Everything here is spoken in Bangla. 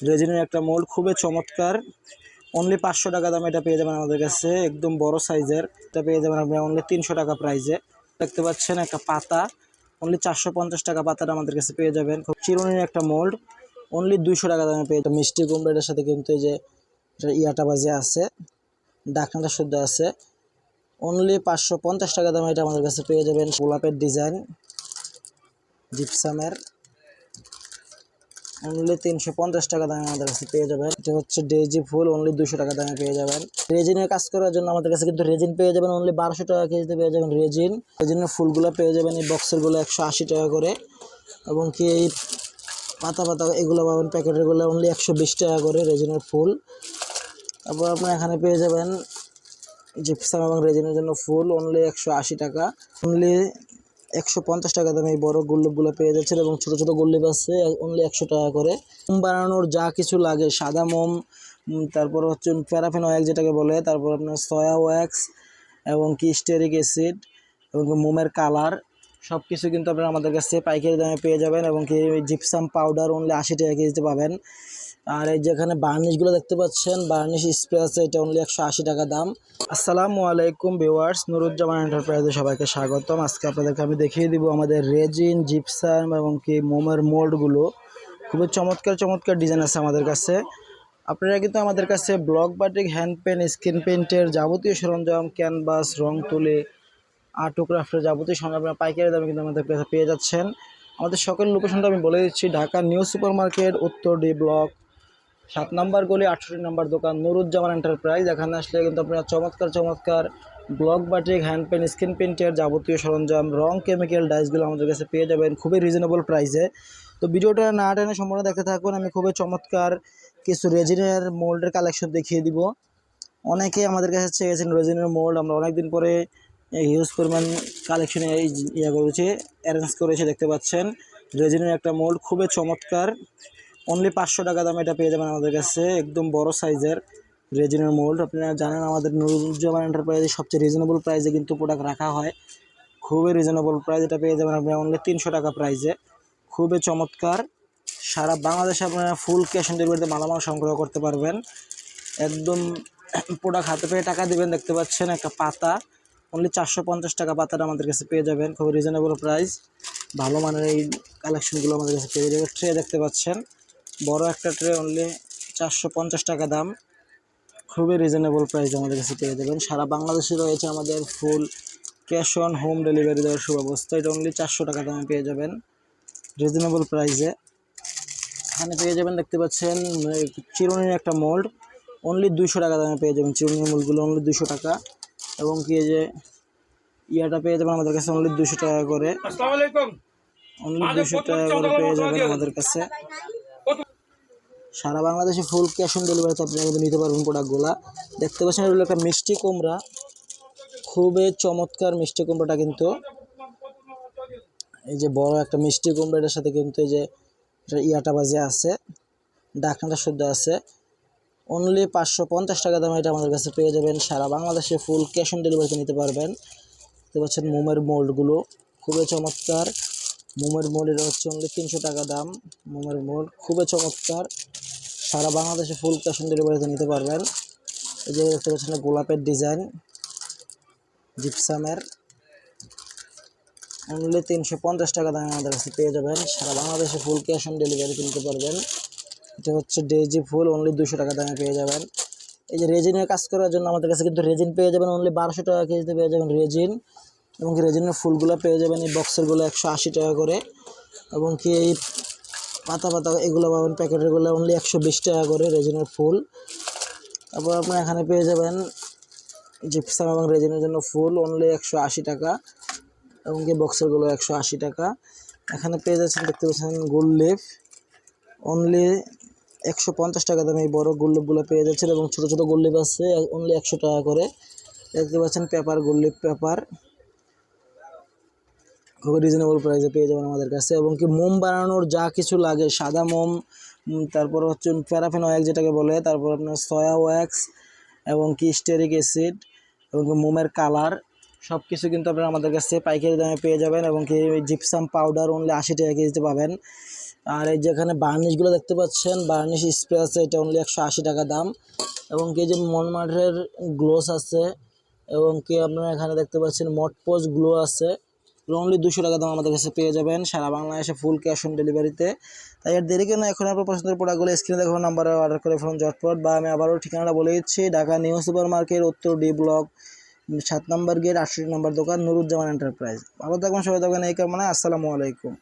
রেজিনের একটা মোল্ড খুবই চমৎকার। অনলি পাঁচশো টাকা দামে এটা পেয়ে যাবেন আমাদের কাছে, একদম বড় সাইজের। এটা পেয়ে যাবেন আপনি অনলি তিনশো টাকা প্রাইজে দেখতে পাচ্ছেন একটা পাতা অনলি চারশো পঞ্চাশ টাকা পাতাটা আমাদের কাছে পেয়ে যাবেন। খুব চিরুনির একটা মোল্ড অনলি দুইশো টাকা দামে পেয়ে যাবেন। মিষ্টি কুমড়োটার সাথে কিন্তু এই যে ইয়াটা বাজে আছে, ডাকনাটা শুদ্ধ আছে। অনলি পাঁচশো পঞ্চাশ টাকা দামে এটা আমাদের কাছে পেয়ে যাবেন গোলাপের ডিজাইন জিপসামের অনলি তিনশো পঞ্চাশ টাকা দামে আমাদের কাছে পেয়ে যাবেন। এটা হচ্ছে ডেজি ফুল অনলি দুশো টাকা দামে পেয়ে যাবেন। রেজিনের কাজ করার জন্য আমাদের কাছে কিন্তু রেজিন পেয়ে যাবেন অনলি বারোশো টাকা কেজিতে পেয়ে যাবেন রেজিন রেজিনের ফুলগুলো পেয়ে যাবেন এই বক্সেরগুলো একশো আশি টাকা করে। এবং কি এই পাতা পাতা এগুলো পাবেন প্যাকেটেরগুলো অনলি একশো বিশ টাকা করে রেজিনের ফুল। তারপর আপনার এখানে পেয়ে যাবেন জিপসাম এবং রেজিনের জন্য ফুল অনলি একশো আশি টাকা। অনলি একশো পঞ্চাশ টাকা দামে এই বড় গোল্লপগুলো পেয়ে যাচ্ছেন এবং ছোটো ছোটো গোল্লিপ আছে অনলি একশো টাকা করে। মোম বানানোর যা কিছু লাগে, সাদা মোম তারপর হচ্ছে প্যারাফিন ওয়াক্স যেটাকে বলে, তারপর আপনার সয়া ওয়াক্স এবং কি স্টেরিক অ্যাসিড এবং মোমের কালার সব কিছু কিন্তু আপনারা আমাদের কাছে পাইকারি দামে পেয়ে যাবেন এবং কি জিপসাম পাউডার অনলি আশি টাকা কেজিতে পাবেন। আর এই যেখানে বার্নিশগুলো দেখতে পাচ্ছেন, বার্নিশ স্প্রে আছে, এটা অনলি একশো আশি টাকা দাম। আসসালামু আলাইকুম ভিউয়ার্স, নুরুজ্জামান এন্টারপ্রাইজে সবাইকে স্বাগতম। আজকে আপনাদেরকে আমি দেখিয়ে দিব আমাদের রেজিন, জিপসাম এবং কি মোমের মোল্ডগুলো। খুবই চমৎকার চমৎকার ডিজাইন আছে আমাদের কাছে। আপনারা কিন্তু আমাদের কাছে block batik, hand paint, screen পেন্টের যাবতীয় সরঞ্জাম, ক্যানভাস, রং তুলি আর্ট ক্রাফটের যাবতীয় সরঞ্জাম আপনারা পাইকারি দামে কিন্তু আমাদের কাছে পেয়ে যাচ্ছেন। আমাদের সকল লোকেশনটা আমি বলে দিচ্ছি, ঢাকা নিউ সুপার মার্কেট উত্তর ডি ব্লক সাত নাম্বার গলি, আটষট্টি নাম্বার দোকান, নুরুজ্জামান এন্টারপ্রাইজ এখানে আসলে কিন্তু আপনারা চমৎকার চমৎকার block batik hand paint screen পেন্টের যাবতীয় সরঞ্জাম, রং কেমিক্যাল ডাইসগুলো আমাদের কাছে পেয়ে যাবেন খুবই রিজনেবল প্রাইসে তো ভিডিওটা না টেনে সম্পূর্ণ দেখতে থাকুন, আমি খুবই চমৎকার কিছু রেজিনের মোল্ডের কালেকশন দেখিয়ে দিব। অনেকেই আমাদের কাছে চেয়েছেন রেজিনের মোল্ড, আমরা অনেকদিন পরে হিউজ পরিমাণ কালেকশনে এই ইয়ে করেছি অ্যারেঞ্জ করেছি, দেখতে পাচ্ছেন। রেজিনের একটা মোল্ড খুবই চমৎকার। অনলি পাঁচশো টাকা দামে এটা পেয়ে যাবেন আমাদের কাছে। একদম বড় সাইজের রেজিনের মোল্ড। আপনারা জানেন আমাদের নুরুজ্জামান এন্টারপ্রাইজে সবচেয়ে রিজনেবল প্রাইসে কিন্তু প্রোডাক্ট রাখা হয়। খুবই রিজনেবল প্রাইস এটা পেয়ে যাবেন আপনি অনলি তিনশো টাকা প্রাইসে খুবই চমৎকার। সারা বাংলাদেশে আপনারা ফুল ক্যাশ অন ডেলিভারিতে মালামাল সংগ্রহ করতে পারবেন। একদম প্রোডাক্ট হাতে পেয়ে টাকা দিবেন, দেখতে পাচ্ছেন একটা পাতা। অনলি চারশো পঞ্চাশ টাকা পাতাটা আমাদের কাছে পেয়ে যাবেন। খুবই রিজনেবল প্রাইস ভালো মানের এই কালেকশনগুলো আমাদের কাছে পেয়ে যাবেন। ট্রে দেখতে পাচ্ছেন। বড় একটা ট্রে অনলি চারশো পঞ্চাশ টাকা দাম। খুবই রিজনেবল প্রাইস আমাদের কাছে পেয়ে যাবেন। সারা বাংলাদেশে রয়েছে আমাদের full cash on home delivery দেওয়ার সুব্যবস্থা। এটা অনলি চারশো টাকা দামে পেয়ে যাবেন। রিজনেবল প্রাইসে এখানে পেয়ে যাবেন দেখতে পাচ্ছেন চিরুনির একটা মোল্ড অনলি দুইশো টাকা দামে পেয়ে যাবেন চিরুনির মোল্ডগুলো অনলি দুশো টাকা। এবং কি যে ইয়াটা পেয়ে যাবেন আমাদের কাছে অনলি দুশো টাকা করে। অনলি দুশো টাকা করে পেয়ে যাবেন আমাদের কাছে। সারা বাংলাদেশে ফুল ক্যাশ অন ডেলিভারিতে আপনি কিন্তু নিতে পারবেন প্রোডাক্টগুলো দেখতে পাচ্ছেন এগুলো একটা মিষ্টি কুমড়া। খুবই চমৎকার মিষ্টি কুমড়োটা কিন্তু। এই যে বড় একটা মিষ্টি কুমড়া এটার সাথে কিন্তু এই যে ইয়াটা বাজে আছে, ডাকনাটা শুদ্ধ আছে। অনলি পাঁচশো পঞ্চাশ টাকা দামে এটা আমাদের কাছে পেয়ে যাবেন। সারা বাংলাদেশে ফুল ক্যাশ অন ডেলিভারিতে নিতে পারবেন। দেখতে পাচ্ছেন মোমের মোল্ডগুলো খুবই চমৎকার। মোমের মোল্ড এটা হচ্ছে অনলি তিনশো টাকা দাম। মোমের মোল্ড খুবই চমৎকার। সারা বাংলাদেশে ফুল ক্যাশ অন ডেলিভারিতে নিতে পারবেন। এই যে দেখতে পাচ্ছেন গোলাপের ডিজাইন জিপসামের অনলি তিনশো পঞ্চাশ টাকা দামে আমাদের কাছে পেয়ে যাবেন। সারা বাংলাদেশে ফুল ক্যাশ অন ডেলিভারিতে নিতে পারবেন। এটা হচ্ছে ডেজি ফুল অনলি দুশো টাকা দামে পেয়ে যাবেন। এই যে রেজিনের কাজ করার জন্য আমাদের কাছে কিন্তু রেজিন পেয়ে যাবেন। অনলি বারোশো টাকা কেজিতে পেয়ে যাবেন রেজিন এবং রেজিনের ফুলগুলো পেয়ে যাবেন এই বক্সেরগুলো একশো আশি টাকা করে। এবং কি এই পাতা পাতা এগুলো পাবেন প্যাকেটেরগুলো অনলি একশো বিশ টাকা করে রেজিনের ফুল। তারপর আপনার এখানে পেয়ে যাবেন জিপসাম এবং রেজিনের জন্য ফুল অনলি একশো আশি টাকা এবং কি বক্সেরগুলো একশো আশি টাকা। এখানে পেয়ে যাচ্ছেন দেখতে পাচ্ছেন গোল লিফ অনলি একশো পঞ্চাশ টাকা দামে এই বড় গোল্লিপগুলো পেয়ে যাচ্ছেন এবং ছোটো ছোটো গোল্লিপ আছে অনলি একশো টাকা করে। দেখতে পাচ্ছেন পেপার গোল্লিপ পেপার। খুবই রিজনেবল প্রাইসে পেয়ে যাবেন আমাদের কাছে। এবং কি মোম বানানোর যা কিছু লাগে, সাদা মোম তারপর হচ্ছে প্যারাফিন ওয়াক্স যেটাকে বলে, তারপর আপনার সয়া ওয়াক্স এবং কি স্টেরিক অ্যাসিড এবং কি মোমের কালার সব কিছু কিন্তু আপনারা আমাদের কাছে পাইকারি দামে পেয়ে যাবেন এবং কি জিপসাম পাউডার অনলি আশি টাকা কেজিতে পাবেন। আর এই যেখানে বার্নিশগুলো দেখতে পাচ্ছেন বার্নিশ স্প্রে আছে, এটা অনলি একশো আশি টাকা দাম। এবং কি যে মনমার্টের গ্লোস আছে, এবং কি আপনারা এখানে দেখতে পাচ্ছেন মটপোজ গ্লো আছে। অনলি দুশো টাকা দাম আমাদের কাছে পেয়ে যাবেন। সারা বাংলাদেশে ফুল ক্যাশ অন ডেলিভারিতে তাই এর দেরি কেন? এখন আপনার পছন্দের প্রোডাক্টগুলো স্ক্রিনে দেখো নাম্বারে অর্ডার করে ফোন জটপট বা আমি আবারও ঠিকানাটা বলে দিচ্ছি, ঢাকা নিউ সুপার মার্কেট উত্তর ডি ব্লক সাত নম্বর গেট আটষট্টি নম্বর দোকান, নুরুজ্জামান এন্টারপ্রাইজ ভালো থাকবেন সবাই থাকবেন এই কারণে আসসালামু আলাইকুম।